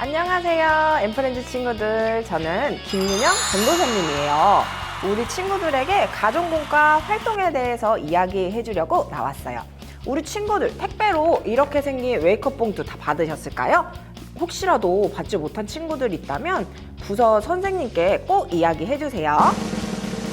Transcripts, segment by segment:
안녕하세요. 엠프렌즈 친구들. 저는 김윤영 전도사님이에요. 우리 친구들에게 가정분과 활동에 대해서 이야기해 주려고 나왔어요. 우리 친구들 택배로 이렇게 생긴 웨이크업 봉투 다 받으셨을까요? 혹시라도 받지 못한 친구들 있다면 부서 선생님께 꼭 이야기해 주세요.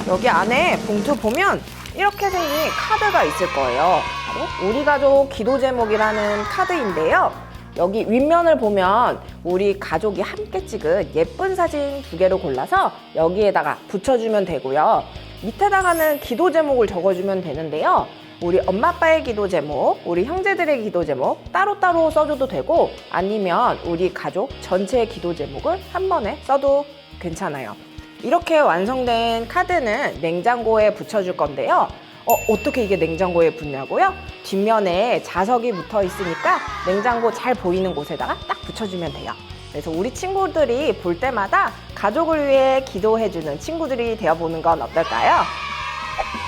여기 안에 봉투 보면 이렇게 생긴 카드가 있을 거예요. 바로 우리 가족 기도 제목이라는 카드인데요. 여기 윗면을 보면 우리 가족이 함께 찍은 예쁜 사진 두 개를 골라서 여기에다가 붙여주면 되고요. 밑에다가는 기도 제목을 적어주면 되는데요. 우리 엄마 아빠의 기도 제목, 우리 형제들의 기도 제목 따로따로 써줘도 되고 아니면 우리 가족 전체의 기도 제목을 한 번에 써도 괜찮아요. 이렇게 완성된 카드는 냉장고에 붙여줄 건데요. 어, 어떻게 이게 냉장고에 붙냐고요? 뒷면에 자석이 붙어 있으니까 냉장고 잘 보이는 곳에다가 딱 붙여주면 돼요. 그래서 우리 친구들이 볼 때마다 가족을 위해 기도해주는 친구들이 되어보는 건 어떨까요?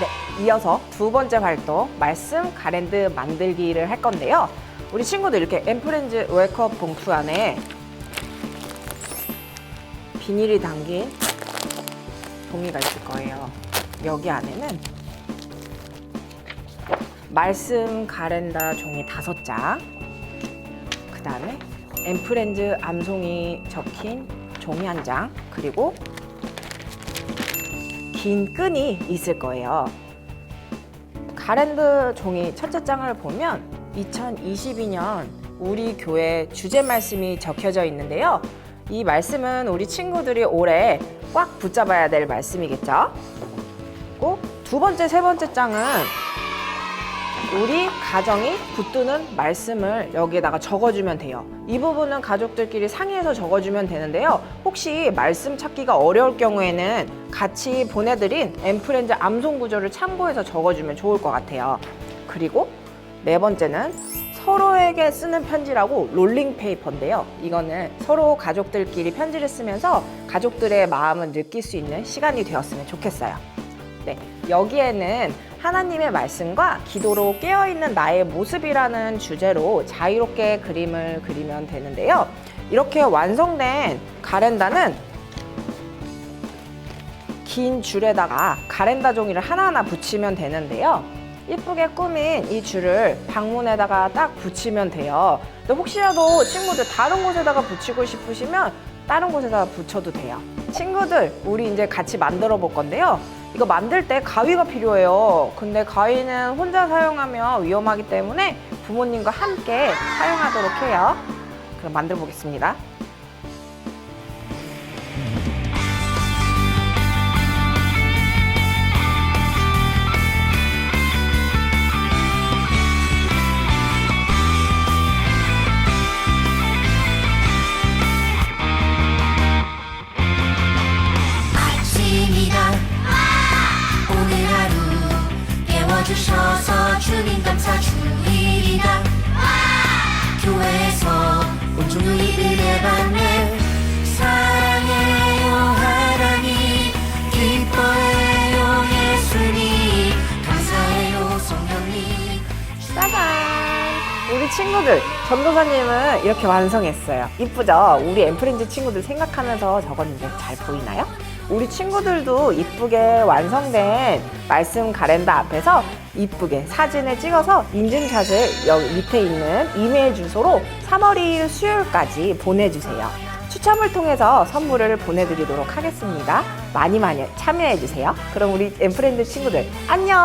네, 이어서 두 번째 활동, 말씀 가랜드 만들기를 할 건데요. 우리 친구들 이렇게 엠프렌즈 웨이크업 봉투 안에 비닐이 담긴 종이가 있을 거예요. 여기 안에는 말씀 가랜다 종이 다섯 장, 그 다음에 엠프렌즈 암송이 적힌 종이 한 장, 그리고 긴 끈이 있을 거예요. 가랜드 종이 첫째 장을 보면 2022년 우리 교회 주제 말씀이 적혀져 있는데요. 이 말씀은 우리 친구들이 올해 꽉 붙잡아야 될 말씀이겠죠. 그리고 두 번째, 세 번째 장은 우리 가정이 붙드는 말씀을 여기에다가 적어주면 돼요. 이 부분은 가족들끼리 상의해서 적어주면 되는데요. 혹시 말씀 찾기가 어려울 경우에는 같이 보내드린 엠프렌즈 암송 구조를 참고해서 적어주면 좋을 것 같아요. 그리고 네 번째는 서로에게 쓰는 편지라고 롤링 페이퍼인데요. 이거는 서로 가족들끼리 편지를 쓰면서 가족들의 마음을 느낄 수 있는 시간이 되었으면 좋겠어요. 네, 여기에는 하나님의 말씀과 기도로 깨어있는 나의 모습이라는 주제로 자유롭게 그림을 그리면 되는데요. 이렇게 완성된 가랜다는 긴 줄에다가 가랜다 종이를 하나하나 붙이면 되는데요. 예쁘게 꾸민 이 줄을 방문에다가 딱 붙이면 돼요. 근데 혹시라도 친구들 다른 곳에다가 붙이고 싶으시면 다른 곳에다가 붙여도 돼요. 친구들, 우리 이제 같이 만들어 볼 건데요. 이거 만들 때 가위가 필요해요. 근데 가위는 혼자 사용하면 위험하기 때문에 부모님과 함께 사용하도록 해요. 그럼 만들어 보겠습니다. 주셔서 주님 감사 주일이다 교회에서 온종일 이르게 받네 사랑해요 하나님 기뻐해요 예수님 감사해요 성령님 짜잔! 우리 친구들, 전도사님은 이렇게 완성했어요. 이쁘죠? 우리 엠프렌즈 친구들 생각하면서 적었는데 잘 보이나요? 우리 친구들도 이쁘게 완성된 말씀 가랜다 앞에서 이쁘게 사진을 찍어서 인증샷을 여기 밑에 있는 이메일 주소로 3월 2일 수요일까지 보내주세요. 추첨을 통해서 선물을 보내드리도록 하겠습니다. 많이 많이 참여해주세요. 그럼 우리 엠프렌드 친구들, 안녕!